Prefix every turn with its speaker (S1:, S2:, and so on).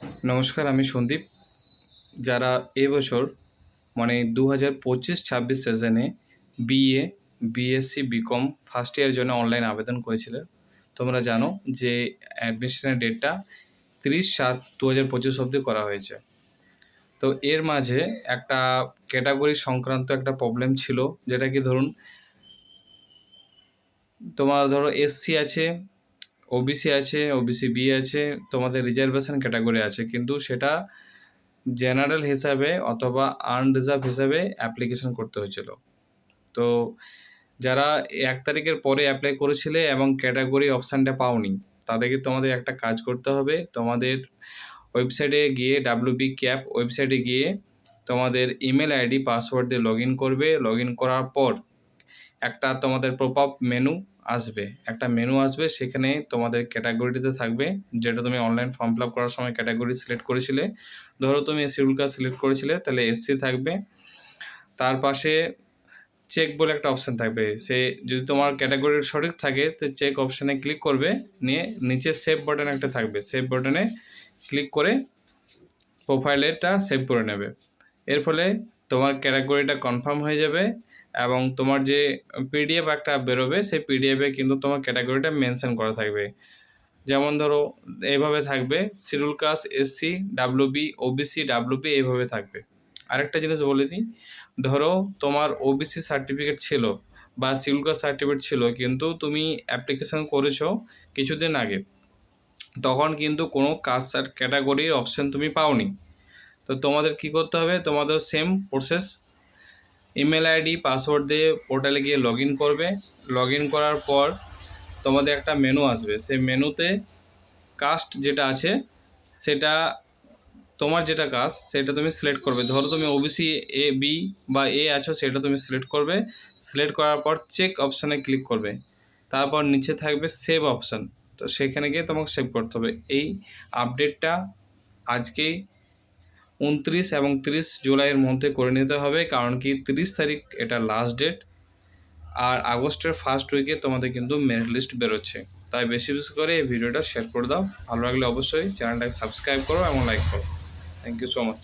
S1: নমস্কার, আমি সন্দীপ। যারা এবছর মানে দু হাজার পঁচিশ ছাব্বিশ সেশনে বিএ বিএসসি বিকম ফার্স্ট ইয়ারের জন্য অনলাইন আবেদন করেছিলে, তোমরা জানো যে অ্যাডমিশনের ডেটটা তিরিশ সাত দু হাজার পঁচিশ অবধি করা হয়েছে। তো এর মাঝে একটা ক্যাটাগরি সংক্রান্ত একটা প্রবলেম ছিল, যেটা কি ধরুন, তোমার ধরো এসসি আছে ওবিসি আছে ওবিসি বি আছে, তোমাদের রিজার্ভেশন ক্যাটাগরি আছে, কিন্তু সেটা জেনারেল হিসাবে অথবা আনরিজার্ভ হিসাবে অ্যাপ্লিকেশন করতে হয়েছিল। তো যারা এক তারিখের পরে অ্যাপ্লাই করেছিলে এবং ক্যাটাগরি অপশানটা পাওনি, তাদেরকে তোমাদের একটা কাজ করতে হবে। তোমাদের ওয়েবসাইটে গিয়ে ডাব্লিউ বি ক্যাপ ওয়েবসাইটে গিয়ে তোমাদের ইমেল আইডি পাসওয়ার্ড দিয়ে লগ ইন করবে। লগ ইন করার পর একটা তোমাদের আপ মেনু আসবে। একটা মেনু আসবে, সেখানে তোমাদের ক্যাটাগরিটিতে থাকবে, যেটা তুমি অনলাইন ফর্ম ফিল আপ করার সময় ক্যাটাগরি সিলেক্ট করেছিলে। ধরো তুমি শিডিউল কাস্ট সিলেক্ট করেছিলে, তাহলে এসসি থাকবে। তার পাশে চেক বলে একটা অপশান থাকবে। সে যদি তোমার ক্যাটাগরির সঠিক থাকে, তো চেক অপশানে ক্লিক করবে, নিয়ে নিচে সেভ বাটন একটা থাকবে। সেভ বাটনে ক্লিক করে প্রোফাইলেরটা সেভ করে নেবে। এর ফলে তোমার ক্যাটাগরিটা কনফার্ম হয়ে যাবে। এবং তোমার যে পিডিএফ একটা বেরোবে, সেই পিডিএফে কিন্তু তোমার ক্যাটাগরিটা মেনশন করা থাকবে। যেমন ধরো এইভাবে থাকবে schedule caste SC WB OBC WB এইভাবে থাকবে। আরেকটা জিনিস বলে দিই, ধরো তোমার ওবিসি সার্টিফিকেট ছিল বা শিডিউল কাস্ট সার্টিফিকেট ছিল, কিন্তু তুমি অ্যাপ্লিকেশন করেছ কিছুদিন আগে, তখন কিন্তু কোনো কাস্ট ক্যাটাগরির অপশান তুমি পাওনি। তো তোমাদের কি করতে হবে? তোমাদের same process email ID password দিয়ে পোর্টালে গিয়ে লগ করবে। লগ করার পর তোমাদের একটা মেনু আসবে। সেই মেনুতে কাস্ট যেটা আছে, সেটা তোমার যেটা কাস্ট সেটা তুমি সিলেক্ট করবে। ধরো তুমি ওবিসি এ বি বা এ আছো, সেটা তুমি সিলেক্ট করবে। সিলেক্ট করার পর চেক অপশানে ক্লিক করবে। তারপর নিচে থাকবে সেভ অপশান তো সেখানে গিয়ে তোমাকে সেভ করতে হবে। এই আপডেটটা আজকেই উনত্রিশ এবং তিরিশ জুলাইয়ের মধ্যে করে নিতে হবে, কারণ কি তিরিশ তারিখ এটা লাস্ট ডেট আর আগস্টের ফার্স্ট উইকে তোমাদের কিন্তু মেরিট লিস্ট বেরোচ্ছে। তাই বেশি বেশি করে এই ভিডিওটা শেয়ার করে দাও। ভালো লাগলে অবশ্যই চ্যানেলটাকে সাবস্ক্রাইব করো এবং লাইক করো। Thank you so much